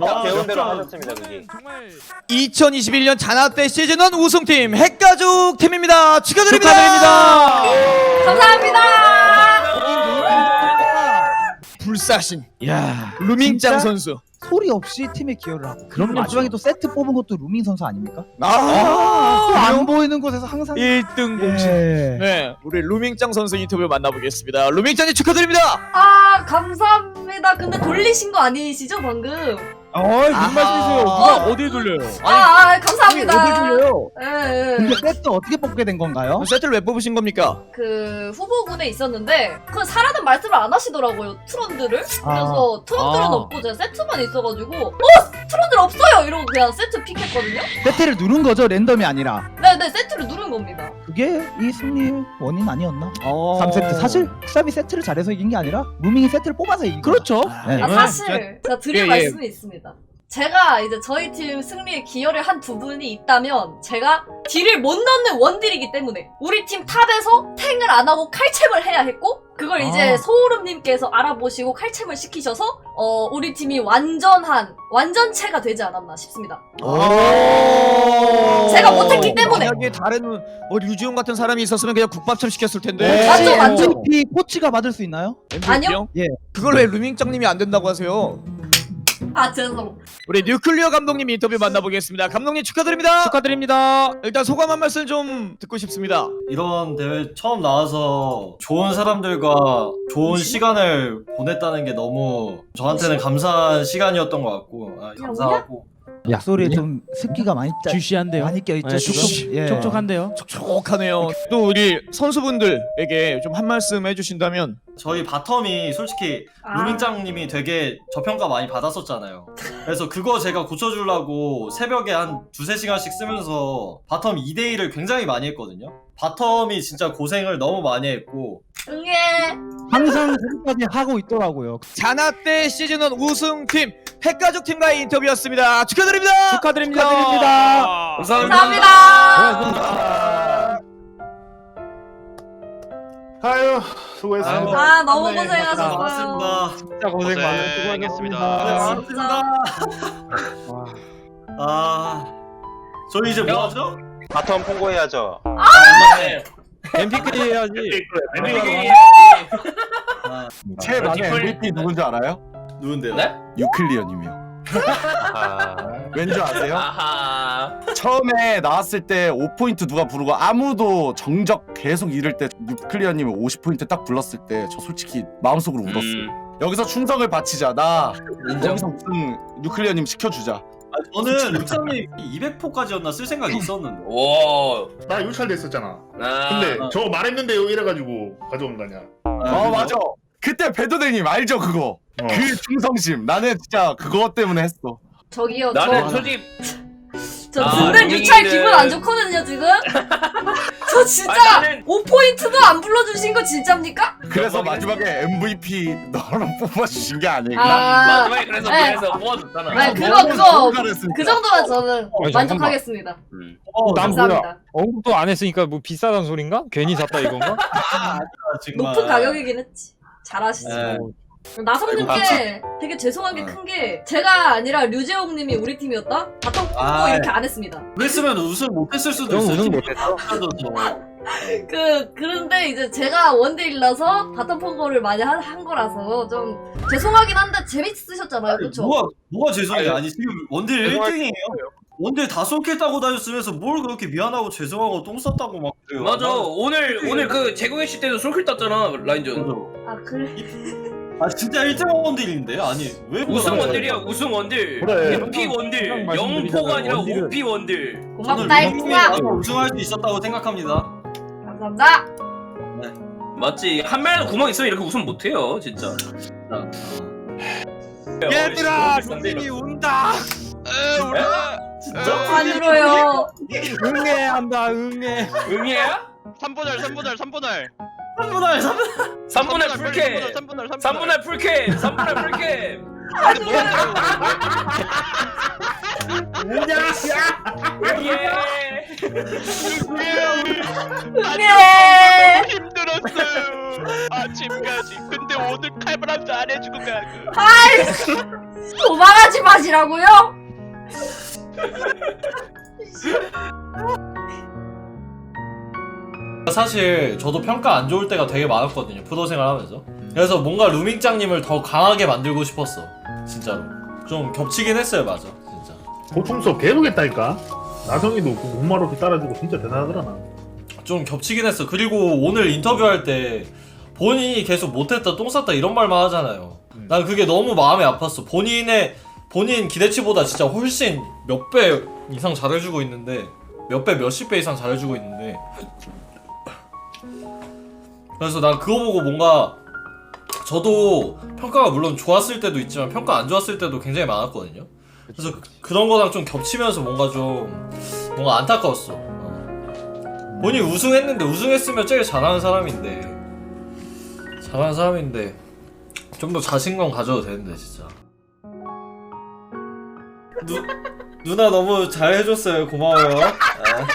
딱 배운 대로 진짜. 하셨습니다 그게. 정말 2021년 잔아대 시즌 1 우승팀 핵가족 팀입니다. 축하드립니다. 축하드립니다. 감사합니다. 불사신 야, 루밍짱 진짜? 선수. 소리 없이 팀에 기여를 하고. 그럼요. 마지막에 또 세트 뽑은 것도 루밍 선수 아닙니까? 아, 또안 보이는 곳에서 항상 1등 공신. 예. 네, 우리 루밍짱 선수 인터뷰 만나보겠습니다. 루밍짱님 축하드립니다. 아 감사합니다. 근데 돌리신 거 아니시죠 방금? 어이, 무슨. 말씀이세요? 누가 어디에 돌려요? 아, 아 감사합니다. 어디 돌려요? 예, 예. 근데 세트 어떻게 뽑게 된 건가요? 세트를 왜 뽑으신 겁니까? 그 후보군에 있었는데 그 사라는 말씀을 안 하시더라고요 트론들을 아. 그래서 트론들은 아. 없고 제가 세트만 있어가지고 어 트론들 없어요 이러고 그냥 세트 픽했거든요 세트를 누른 거죠? 랜덤이 아니라. 네네 세트를 누른 겁니다 그게 이 승리의 원인 아니었나? 어... 3세트. 사실 쿠삼이 세트를 잘해서 이긴 게 아니라 루밍이 세트를 뽑아서 이긴 거죠. 그렇죠. 네. 아 사실 제가 드릴 예, 예. 말씀이 있습니다 제가 이제 저희 팀 승리에 기여를 한 부분이 있다면 제가 딜을 못 넣는 원딜이기 때문에 우리 팀 탑에서 탱을 안 하고 칼챔을 해야 했고 그걸 이제 아. 소울음님께서 알아보시고 칼챔을 시키셔서 어 우리 팀이 완전한 완전체가 되지 않았나 싶습니다. 오. 제가 못했기 때문에. 만약에 다른 뭐 류지용 같은 사람이 있었으면 그냥 국밥처럼 시켰을 텐데. 네. 맞죠, 맞죠. MVP 코치가 받을 수 있나요? 아니요? 예. 그걸 왜 루밍짱님이 안 된다고 하세요? 아 죄송. 우리 뉴클리어 감독님 인터뷰 만나보겠습니다. 감독님 축하드립니다. 축하드립니다. 일단 소감 한 말씀 좀 듣고 싶습니다. 이런 대회 처음 나와서 좋은 사람들과 좋은 시간을 보냈다는 게 너무 저한테는 감사한 시간이었던 것 같고 아, 감사하고 약소리에 좀 습기가 많이 짜, 주시한데요. 많이 껴있죠. 네, 지금. 촉촉- 예. 촉촉한데요. 촉촉하네요. 또 우리 선수분들에게 좀 한 말씀 해주신다면 저희 바텀이 솔직히 아. 루밍짱님이 되게 저평가 많이 받았었잖아요 그래서 그거 제가 고쳐주려고 새벽에 한 두세 시간씩 쓰면서 바텀 2대1을 굉장히 많이 했거든요 바텀이 진짜 고생을 너무 많이 했고 응애. 항상 그렇게까지 하고 있더라고요. 자나 때 시즌1 우승팀 핵가족 팀과의 인터뷰였습니다. 축하드립니다. 축하드립니다. 축하드립니다. 감사합니다. 아유 수고했습니다. 아 너무 네, 고생하셨어요. 고맙습니다 진짜 고생 많으 수고하겠습니다. 네, 진짜. 아 저희 이제 뭐 하죠? 바텀 통고해야죠. 엠피크리 해야지. 아, 제 방의 MVP 누군지 알아요? 누군데요? 유클리언님이요. 아, 왠줄 아세요? 처음에 나왔을 때 5포인트 누가 부르고 아무도 정적 계속 잃을 때 유클리언님이 50포인트 딱 불렀을 때 저 솔직히 마음속으로 울었어요. 여기서 충성을 바치자. 나 여기서 무슨 유클리언님 시켜주자. 아, 저는 루창이 200포까지였나 쓸 생각이 있었는데 와. 나 유찰됐었잖아. 아. 근데 저 말했는데요 이래가지고 가져온 거냐? 어 맞아. 그때 배도대님 알죠 그거. 어. 그 충성심. 나는 진짜 그거 때문에 했어. 저기요 나는 저, 솔직히 저 아, 분들 유찰 루밍이는- 기분 안 좋거든요 지금. 저 진짜 나는- 5포인트도 안 불러주신 거 진짜입니까? 그래서. 마지막에 MVP 너로 뽑아주신 게 아닐까. 아, 마지막에 그래서 네. 그래서 모아줬잖아. 아니, 그거, 그거. 그 정도만 저는 아니, 만족하겠습니다. 음. 난 감사합니다. 언급도 안 했으니까 뭐 비싸단 소린가? 괜히 샀다 이건가? 정말. 높은 가격이긴 했지. 잘하시지. 네. 나성님께 되게 죄송한 게큰게 제가 아니라 류재홍님이 우리 팀이었다? 바텀 뽑고 아, 이렇게 안 했습니다. 그랬으면 우승 못했을 수도 형 있어요 우승 못했어. 그 그런데 이제 제가 원딜이라서 바텀 폰거를 많이 한, 한 거라서 좀 죄송하긴 한데 재밌으셨잖아요, 그렇죠? 뭐가 뭐가 죄송해요 아니 지금 원딜 1등이에요 원딜 다 솔킬 따고 다녔으면서 뭘 그렇게 미안하고 죄송하고 똥 쌌다고 막 그래요 맞아. 오늘 오늘 그 재공의 시 때도 솔킬 땄잖아 라인전. 아 그래. 아 진짜 1등 원딜인데 아니 왜 우승 원딜이야. 우승 원딜. 그래. MP 원딜. 영포가 아니라 원딜은- OP 원딜. 고맙다 루밍이 했구나. 나도 우승할 수 있었다고 생각합니다 감사합니다. 맞지. 한 명이라도 구멍 있으면 이렇게 우승 못해요, 진짜. 진짜. 얘들아, 루밍이 운다. 에, 울어. 진짜? 안 울어요. 응애한다 응애. 응애야? 3분할 3분할 3분할 3분할 3분할 3분의 풀캠. 3분할 3분할 3분의 풀캠. 3분의 풀캠. 예. 응애. 힘들었어요 아침까지 근데 오늘 칼바람도 안 해주고 가고 아이. 도망하지 마시라고요? 사실 저도 평가 안 좋을 때가 되게 많았거든요 프로 생활하면서. 그래서 뭔가 루밍짱님을 더 강하게 만들고 싶었어 진짜로. 좀 겹치긴 했어요 맞아 진짜. 보충 수업 계속 했다니까. 나성이도 그 목마르게 따라주고 진짜 대단하더라 나. 좀 겹치긴 했어. 그리고 오늘 인터뷰할 때 본인이 계속 못했다 똥 쌌다 이런 말만 하잖아요. 음. 난 그게 너무 마음이 아팠어. 본인의 본인 기대치보다 진짜 훨씬 몇 배 이상 잘해주고 있는데 몇 배 몇십 배 이상 잘해주고 있는데 그래서 난 그거 보고 뭔가 저도 평가가 물론 좋았을 때도 있지만 평가 안 좋았을 때도 굉장히 많았거든요. 그래서 그- 그런 거랑 좀 겹치면서 뭔가 좀 뭔가 안타까웠어. 어. 본인이 우승했는데 우승했으면 제일 잘하는 사람인데 잘하는 사람인데 좀 더 자신감 가져도 되는데 진짜. 누, 누나 너무 잘해줬어요. 고마워요. 아.